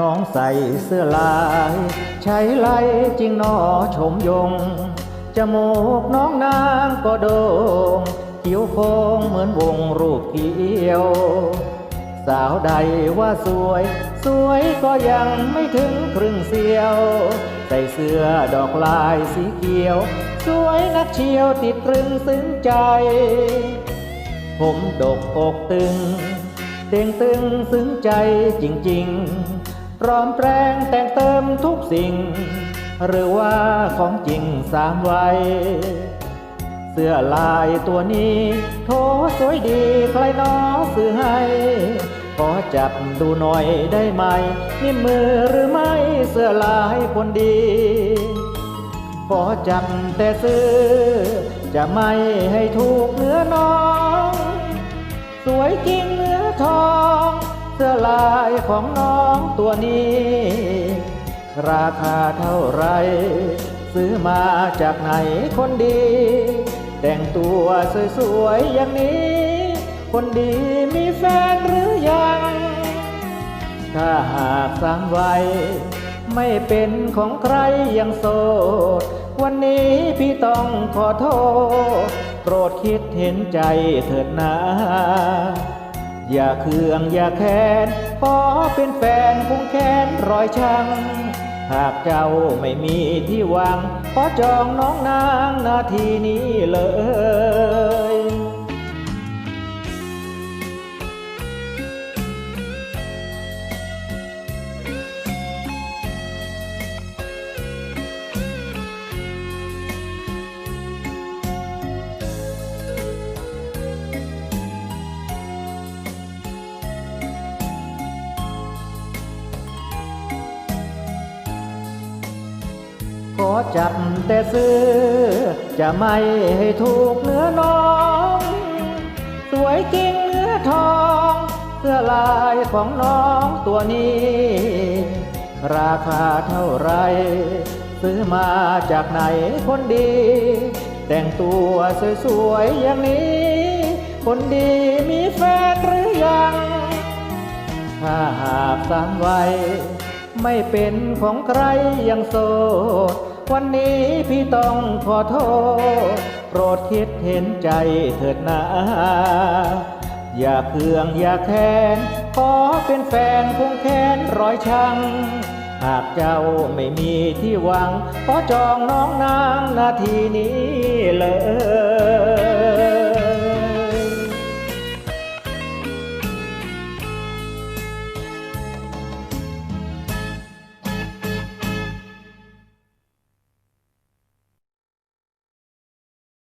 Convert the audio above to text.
น้องใส่เสื้อลาย ใช้ไลจริงหนอชมยง จมูกน้องนางก็โด่งคิ้วโค้งเหมือนวงรูปเกียว สาวใดว่าสวย สวยก็ยังไม่ถึงครึ่งเสียว ใส่เสื้อดอกลายสีเขียว สวยนักเชียวติดตรึงซึ้งใจ ผมดกอกตึงเต่งตึงซึ้งใจจริง ๆ รอมแปลงแต่งเติมทุกสิ่ง หรือว่าของจริงสามวัย เสื้อลายตัวนี้โถสวยดีใครหนอซื้อให้ ขอจับดูหน่อยได้ไหม นี่มือหรือไม่เสื้อลายคนดี ขอจับแต่ซื้อ จะไม่ให้ถูกเนื้อน้อง สวยจริงเนื้อทอง เสื้อลายของน้องตัวนี้ ราคาเท่าไร ซื้อมาจากไหนคนดี แต่งตัวสวยๆอย่างนี้ คนดีมีแฟนหรือยัง ถ้าหากสางไว้ไม่เป็นของใครยังโสด วันนี้พี่ต้องขอโทษ โปรดคิดเห็นใจเถิดนา อย่าเคืองอย่าแค้นขอเป็นแฟนคงแค้นรอยชังหากเจ้าไม่มีที่วางขอจองน้องนางนาทีนี้เลย ขอจับแต่ซื้อ จะไม่ให้ถูกเนื้อน้อง สวยจริงเนื้อทอง เสื้อลายของน้องตัวนี้ ราคาเท่าไร ซื้อมาจากไหนคนดี แต่งตัวสวยๆอย่างนี้ คนดีมีแฟนหรือยัง ถ้าหากสามไว้ ไม่เป็นของใครยังโสด วันนี้พี่ต้องขอโทษ โปรดคิดเห็นใจเถิดนา อย่าเคืองอย่าแค้น ขอเป็นแฟนคงแค้นร้อยชัง หากเจ้าไม่มีที่หวัง ขอจองน้องนางนาทีนี้เลย